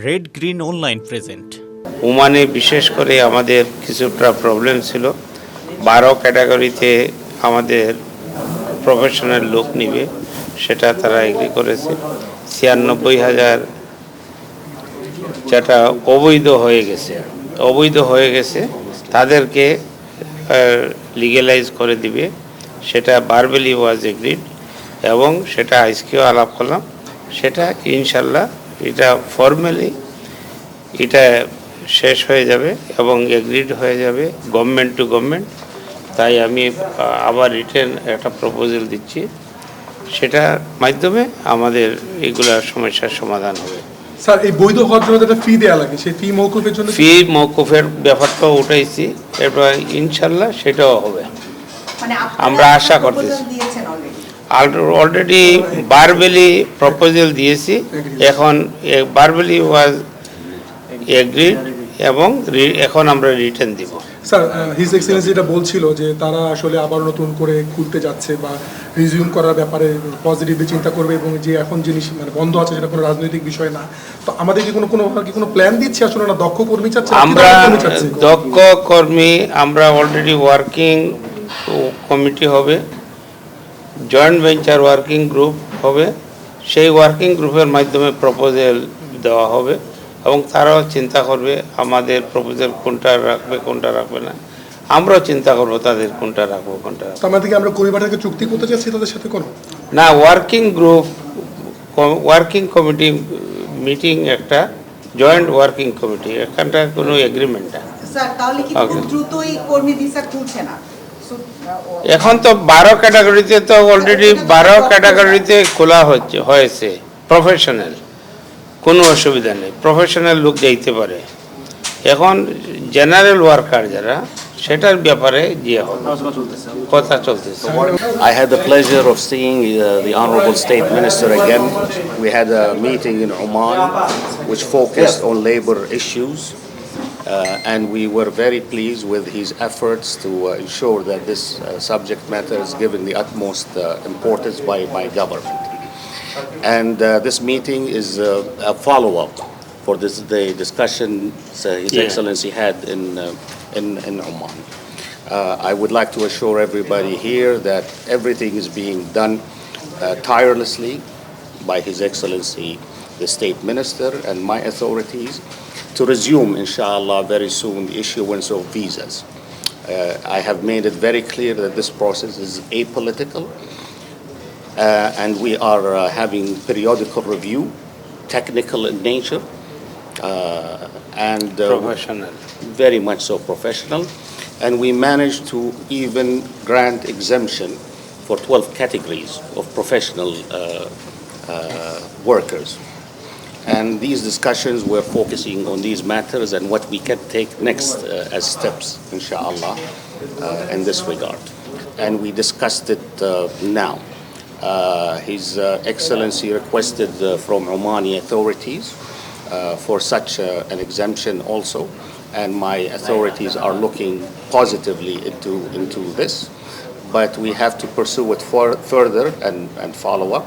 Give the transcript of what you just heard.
Red green online present ওমানে বিশেষ করে আমাদের কিছুটা প্রবলেম ছিল। বারো ক্যাটাগরিতে আমাদের প্রফেশনাল লোক নিবে, সেটা তারা এগ্রি করেছে। ছিয়ানব্বই হাজার যেটা অবৈধ হয়ে গেছে, অবৈধ হয়ে গেছে, তাদেরকে লিগেলাইজ করে দিবে। সেটা বারবেলি ওয়াজ এগ্রিড এবং সেটা আজকেও আলাপ করলাম। সেটা ইনশাল্লাহ এটা ফর্মালি এটা শেষ হয়ে যাবে এবং এগ্রিড হয়ে যাবে গভর্নমেন্ট টু গভর্নমেন্ট তাই আমি আবার রিটার্ন একটা প্রপোজাল দিচ্ছি। সেটার মাধ্যমে আমাদের এগুলা সমস্যার সমাধান হবে। স্যার এই বৈধ হওয়ার জন্য একটা ফি দেওয়া লাগে। সেই ফি মৌকুফের জন্য ফি মৌকুফের ব্যাপারটাও উঠাইছি। এরপর ইনশাল্লাহ সেটাও হবে। মানে আমরা আশা করতেছি। অলরেডি বারবেলি প্রপোজাল দিয়েছি। এখন বারবেলি ওয়াজ এগ্রিড এবং এখন আমরা রিটার্ন দিব। স্যার হিজ এক্সেলেন্স যেটা বলছিল যে তারা আসলে আবার নতুন করে খুলতে যাচ্ছে বা রিজিউম করার ব্যাপারে পজিটিভলি চিন্তা করবে এবং যে এখন জিনিস মানে বন্ধ আছে সেটা কোনো রাজনৈতিক বিষয় না। তো আমাদের কি কোনো কোনো কি কোনো প্ল্যান দিচ্ছে আসলে না? দক্ষ কর্মী চাচ্ছে আমরা দক্ষ কর্মী আমরা অলরেডি ওয়ার্কিং কমিটি হবে। জয়েন্ট ভেঞ্চার ওয়ার্কিং গ্রুপ হবে। সেই ওয়ার্কিং গ্রুপের মাধ্যমে প্রপোজাল দেওয়া হবে এবং তারাও চিন্তা করবে আমাদের প্রপোজাল কোনটা রাখবে কোনটা রাখবে না। আমরাও চিন্তা করব তাদের কোনটা রাখব কোনটা রাখব। কি আমরা চুক্তি করতে চাচ্ছি তাদের সাথে কোনো না working group working committee meeting একটা জয়েন্ট ওয়ার্কিং কমিটি এখানটা কোনো এগ্রিমেন্ট না স্যার তাহলে কি খুব দ্রুতই কর্মী ভিসা খুলছে না? এখন তো বারো ক্যাটাগরিতে তো অলরেডি বারো ক্যাটাগরিতে খোলা হচ্ছে, হয়েছে প্রফেশনাল কোনো অসুবিধা নেই প্রফেশনাল লোক যাইতে পারে। এখন জেনারেল ওয়ার্কার যারা, সেটার ব্যাপারে গিয়ে কথা চলতেছে। I had the pleasure of seeing the honourable state minister again we had a meeting in Oman which focused on labour issues Uh, and we were very pleased with his efforts to uh, ensure that this uh, subject matter is given the utmost uh, importance by, by government. And uh, this meeting is uh, a follow-up for this, the discussion uh, His Yeah. Excellency had in, uh, in, in Oman. Uh, I would like to assure everybody here that everything is being done uh, tirelessly by His Excellency, the State Minister, and my authorities to resume, inshallah, very soon the issuance of visas. Uh, I have made it very clear that this process is apolitical, uh, and we are uh, having periodical review, technical in nature, uh, and uh, professional, very much so professional, and we managed to even grant exemption for 12 categories of professional uh, workers. And these discussions were focusing on these matters and what we can take next uh, as steps, inshallah, uh, in this regard. And we discussed it uh, now. Uh, His uh, Excellency requested uh, from Omani authorities for such an exemption also, and my authorities are looking positively into, into this. But we have to pursue it for, further and, and follow up.